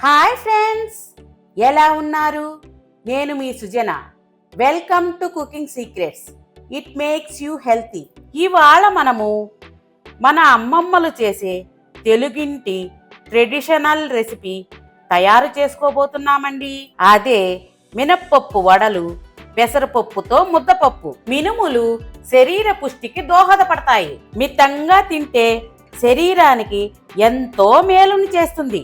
Hi friends ఎలా ఉన్నారు? నేను మీ Sujana. Welcome to cooking secrets. It makes you healthy. ఇవాళ మనము మన అమ్మమ్మలు చేసే తెలుగింటి ట్రెడిషనల్ రెసిపీ తయారు చేసుకోబోతున్నామండి. అదే మినప్పప్పు వడలు పెసరపప్పుతో ముద్దపప్పు. మినుములు శరీర పుష్టికి దోహదపడతాయి. మితంగా తింటే శరీరానికి ఎంతో మేలుని చేస్తుంది.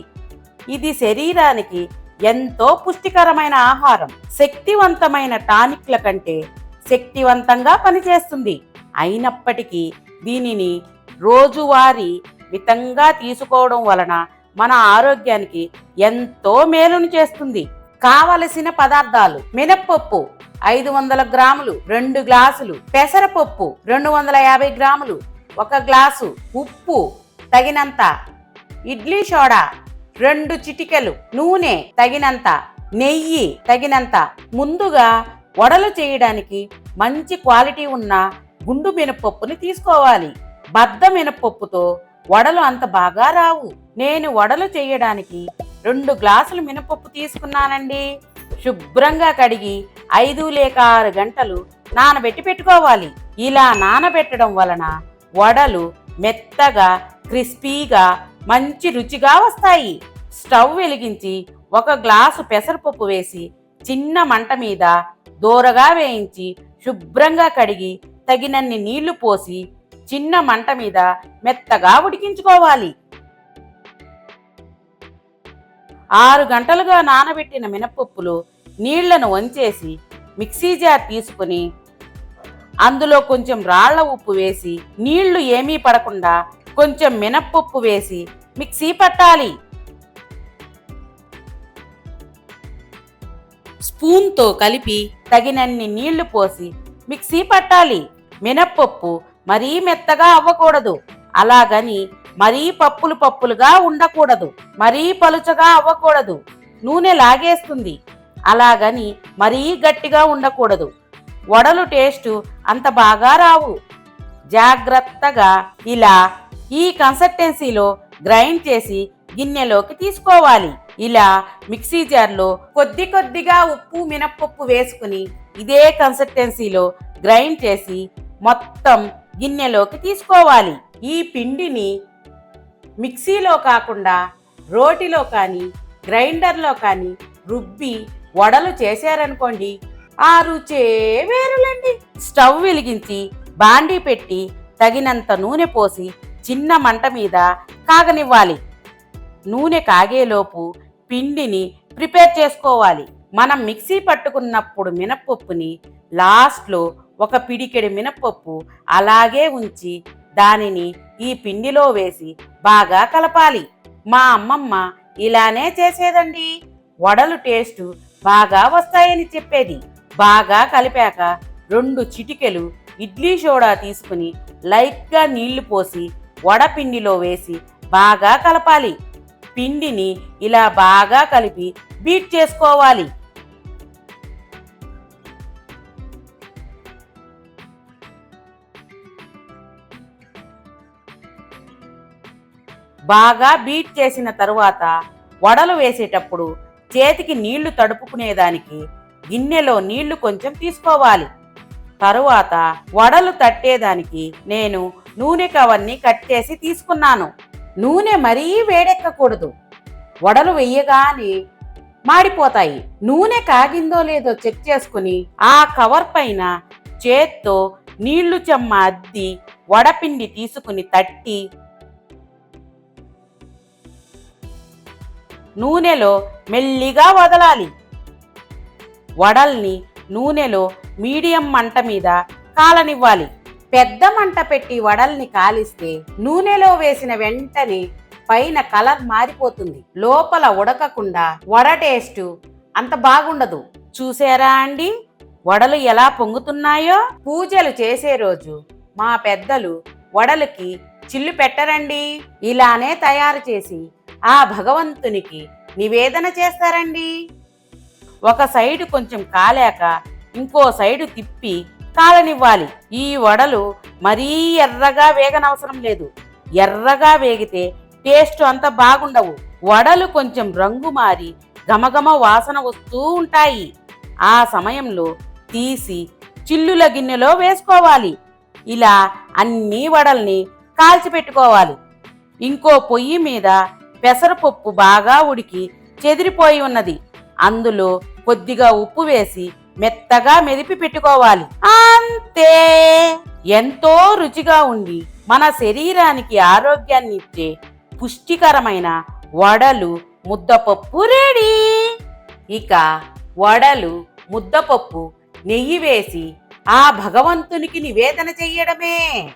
ఇది శరీరానికి ఎంతో పుష్టికరమైన ఆహారం. శక్తివంతమైన టానిక్ల కంటే శక్తివంతంగా పనిచేస్తుంది. అయినప్పటికీ దీనిని రోజువారీ మితంగా తీసుకోవడం వలన మన ఆరోగ్యానికి ఎంతో మేలును చేస్తుంది. కావలసిన పదార్థాలు మినప్పప్పు ఐదు వందల గ్రాములు రెండు గ్లాసులు పెసరపప్పు రెండు వందల యాభై గ్రాములు ఒక గ్లాసు ఉప్పు తగినంత ఇడ్లీ సోడా రెండు చిటికెలు నూనె తగినంత నెయ్యి తగినంత. ముందుగా వడలు చేయడానికి మంచి క్వాలిటీ ఉన్న గుండు మినపప్పుని తీసుకోవాలి. బద్ద మినపప్పుతో వడలు అంత బాగా రావు. నేను వడలు చేయడానికి రెండు గ్లాసులు మినపప్పు తీసుకున్నానండి. శుభ్రంగా కడిగి ఐదు లేక ఆరు గంటలు నానబెట్టి పెట్టుకోవాలి. ఇలా నానబెట్టడం వలన వడలు మెత్తగా క్రిస్పీగా మంచి రుచిగా వస్తాయి. స్టవ్ వెలిగించి ఒక గ్లాసు పెసరపప్పు వేసి చిన్న మంట మీద దూరగా వేయించి శుభ్రంగా కడిగి తగినన్ని నీళ్ళు పోసి చిన్న మంట మీద మెత్తగా ఉడికించుకోవాలి. ఆరు గంటలుగా నానబెట్టిన మినపప్పులు నీళ్ళను వంచేసి మిక్సీ జార్ తీసుకుని అందులో కొంచెం రాళ్ళ ఉప్పు వేసి నీళ్ళు ఏమీ పడకుండా కొంచెం మినప్పప్పు వేసి మిక్సీ పట్టాలి. స్పూన్తో కలిపి తగినన్ని నీళ్ళు పోసి మిక్సీ పట్టాలి. మినప్పప్పు మరీ మెత్తగా అవ్వకూడదు. అలాగని మరీ పప్పులు పప్పులుగా ఉండకూడదు. మరీ పలుచగా అవ్వకూడదు. నూనె లాగేస్తుంది. అలాగని మరీ గట్టిగా ఉండకూడదు. వడలు టేస్ట్ అంత బాగా రావు. జాగ్రత్తగా ఇలా ఈ కన్సల్టెన్సీలో గ్రైండ్ చేసి గిన్నెలోకి తీసుకోవాలి. ఇలా మిక్సీ జార్లో కొద్ది కొద్దిగా ఉప్పు మినప్పప్పు వేసుకుని ఇదే కన్సల్టెన్సీలో గ్రైండ్ చేసి మొత్తం గిన్నెలోకి తీసుకోవాలి. ఈ పిండిని మిక్సీలో కాకుండా రోటిలో కానీ గ్రైండర్లో కానీ రుబ్బి వడలు చేశారనుకోండి ఆ రుచే వేరులండి. స్టవ్ వెలిగించి బాండీ పెట్టి తగినంత నూనె పోసి చిన్న మంట మీద కాగనివ్వాలి. నూనె కాగేలోపు పిండిని ప్రిపేర్ చేసుకోవాలి. మనం మిక్సీ పట్టుకున్నప్పుడు మినప్పప్పుని లాస్ట్లో ఒక పిడికెడు మినప్పప్పు అలాగే ఉంచి దానిని ఈ పిండిలో వేసి బాగా కలపాలి. మా అమ్మమ్మ ఇలానే చేసేదండి. వడలు టేస్ట్ బాగా వస్తాయని చెప్పేది. బాగా కలిపాక రెండు చిటికెలు ఇడ్లీ సోడా తీసుకుని లైట్గా నీళ్ళు పోసి వడపిండిలో వేసి బాగా కలపాలి. పిండిని ఇలా బాగా కలిపి బీట్ చేసుకోవాలి. బాగా బీట్ చేసిన తరువాత వడలు వేసేటప్పుడు చేతికి నీళ్ళు తడుపుకునేదానికి గిన్నెలో నీళ్ళు కొంచెం తీసుకోవాలి. తరువాత వడలు తట్టేదానికి నేను నూనె కవర్ని కట్ చేసి తీసుకున్నాను. నూనె మరీ వేడెక్కకూడదు. వడలు వెయ్యగానే మాడిపోతాయి. నూనె కాగిందో లేదో చెక్ చేసుకుని ఆ కవర్ పైన చేత్తో నీళ్ళు చెమ్మ అద్ది వడపిండి తీసుకుని తట్టి నూనెలో మెల్లిగా వదలాలి. వడల్ని నూనెలో మీడియం మంట మీద కాలనివ్వాలి. పెద్ద మంట పెట్టి వడల్ని కాలిస్తే నూనెలో వేసిన వెంటనే పైన కలర్ మారిపోతుంది. లోపల ఉడకకుండా వడ టేస్ట్ అంత బాగుండదు. చూసారా అండి? వడలు ఎలా పొంగుతున్నాయో? పూజలు చేసే రోజు మా పెద్దలు వడలకి చిల్లు పెట్టరండి. ఇలానే తయారు చేసి ఆ భగవంతునికి నివేదన చేస్తారండి. ఒక సైడు కొంచెం కాలాక ఇంకో సైడు తిప్పి కాలనివ్వాలి ఈ వడలు మరీ ఎర్రగా వేగనవసరం లేదు. ఎర్రగా వేగితే టేస్ట్ అంత బాగుండవు. వడలు కొంచెం రంగు మారి గమగమ వాసన వస్తూ ఉంటాయి. ఆ సమయంలో తీసి చిల్లుల గిన్నెలో వేసుకోవాలి. ఇలా అన్ని వడల్ని కాల్చిపెట్టుకోవాలి. ఇంకో పొయ్యి మీద పెసరపప్పు బాగా ఉడికి చెదిరిపోయి ఉన్నది. అందులో కొద్దిగా ఉప్పు వేసి మెత్తగా మెదిపి పెట్టుకోవాలి. అంతే. ఎంతో రుచిగా ఉండి మన శరీరానికి ఆరోగ్యాన్ని ఇచ్చే పుష్టికరమైన వడలు ముద్దపప్పు రెడీ. ఇక వడలు ముద్దపప్పు నెయ్యి వేసి ఆ భగవంతునికి నివేదన చెయ్యడమే.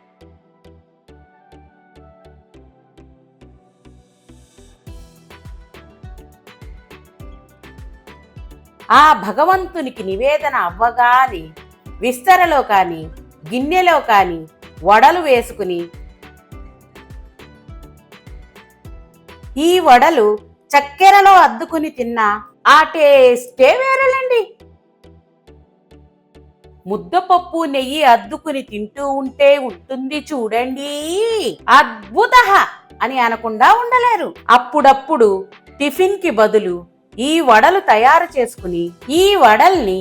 ఆ భగవంతునికి నివేదన అవ్వగానే విస్తరలో కానీ గిన్నెలో కానీ వడలు వేసుకుని ఈ వడలు చక్కెరలో అద్దుకుని తిన్నా ఆ టేస్టే వేరేలండి. ముద్దపప్పు నెయ్యి అద్దుకుని తింటూ ఉంటే ఉంటుంది చూడండి. అద్భుత అని అనకుండా ఉండలేరు. అప్పుడప్పుడు టిఫిన్కి బదులు ఈ వడలు తయారు చేసుకుని ఈ వడల్ని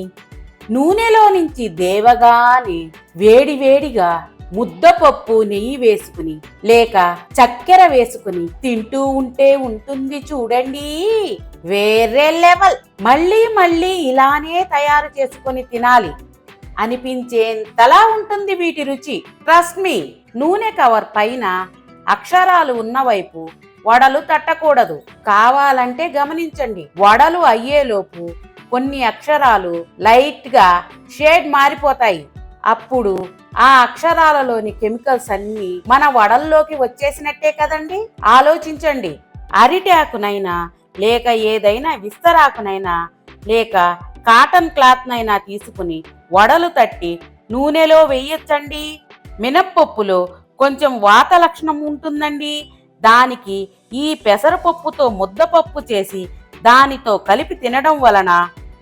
నూనెలో నుంచి దేవగానే వేడివేడిగా ముద్దపప్పు నెయ్యి వేసుకుని లేక చక్కెర వేసుకుని తింటూ ఉంటే ఉంటుంది చూడండి. వేరే లెవెల్. మళ్ళీ మళ్ళీ ఇలానే తయారు చేసుకొని తినాలి. అనిపించేంతలా ఉంటుంది వీటి రుచి. ట్రస్ట్ మీ నూనె కవర్ పైన అక్షరాలు ఉన్నవైపు వడలు తట్టకూడదు. కావాలంటే గమనించండి. వడలు అయ్యేలోపు కొన్ని అక్షరాలు లైట్గా షేడ్ మారిపోతాయి. అప్పుడు ఆ అక్షరాలలోని కెమికల్స్ అన్ని మన వడల్లోకి వచ్చేసినట్టే కదండి? ఆలోచించండి. అరిటాకునైనా లేక ఏదైనా విస్తరాకునైనా లేక కాటన్ క్లాత్నైనా తీసుకుని వడలు తట్టి నూనెలో వేయొచ్చండి? మినప్పప్పులో కొంచెం వాత లక్షణం ఉంటుందండి. దానికి ఈ పెసరపప్పుతో ముద్దపప్పు చేసి దానితో కలిపి తినడం వలన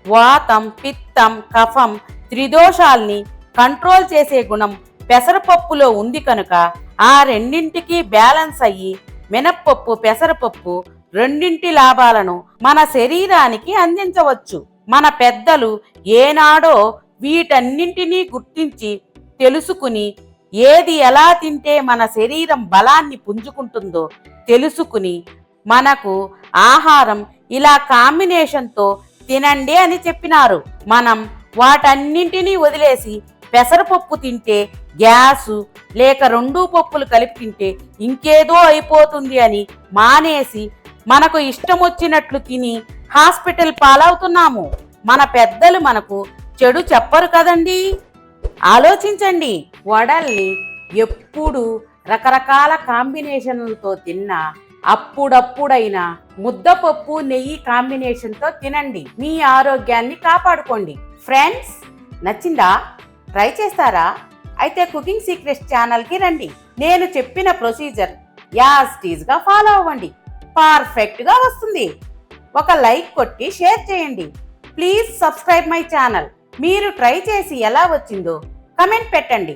వాతం పిత్తం కఫం త్రిదోషాల్ని కంట్రోల్ చేసే గుణం పెసరపప్పులో ఉంది కనుక ఆ రెండింటికి బ్యాలెన్స్ అయ్యి మినప్పప్పు పెసరపప్పు రెండింటి లాభాలను మన శరీరానికి అందించవచ్చు. మన పెద్దలు ఏనాడో వీటన్నింటినీ గుర్తించి తెలుసుకుని ఏది ఎలా తింటే మన శరీరం బలాన్ని పుంజుకుంటుందో తెలుసుకుని మనకు ఆహారం ఇలా కాంబినేషన్తో తినండి అని చెప్పినారు. మనం వాటన్నింటినీ వదిలేసి పెసరపప్పు తింటే గ్యాసు లేక రెండు పప్పులు కలిపి తింటే ఇంకేదో అయిపోతుంది అని మానేసి మనకు ఇష్టం వచ్చినట్లు తిని హాస్పిటల్ పాలవుతున్నాము. మన పెద్దలు మనకు చెడు చెప్పరు కదండి? ఆలోచించండి. వడల్ని ఎప్పుడు రకరకాల కాంబినేషన్లతో తిన్నా అప్పుడప్పుడైనా ముద్దపప్పు నెయ్యి కాంబినేషన్తో తినండి. మీ ఆరోగ్యాన్ని కాపాడుకోండి. ఫ్రెండ్స్ నచ్చిందా? ట్రై చేస్తారా? అయితే కుకింగ్ సీక్రెట్స్ ఛానల్కి రండి. నేను చెప్పిన ప్రొసీజర్ యాజ్టీజ్గా ఫాలో అవ్వండి. పర్ఫెక్ట్గా వస్తుంది. ఒక లైక్ కొట్టి షేర్ చేయండి. Please subscribe my channel. మీరు ట్రై చేసి ఎలా వచ్చిందో కమెంట్ పెట్టండి.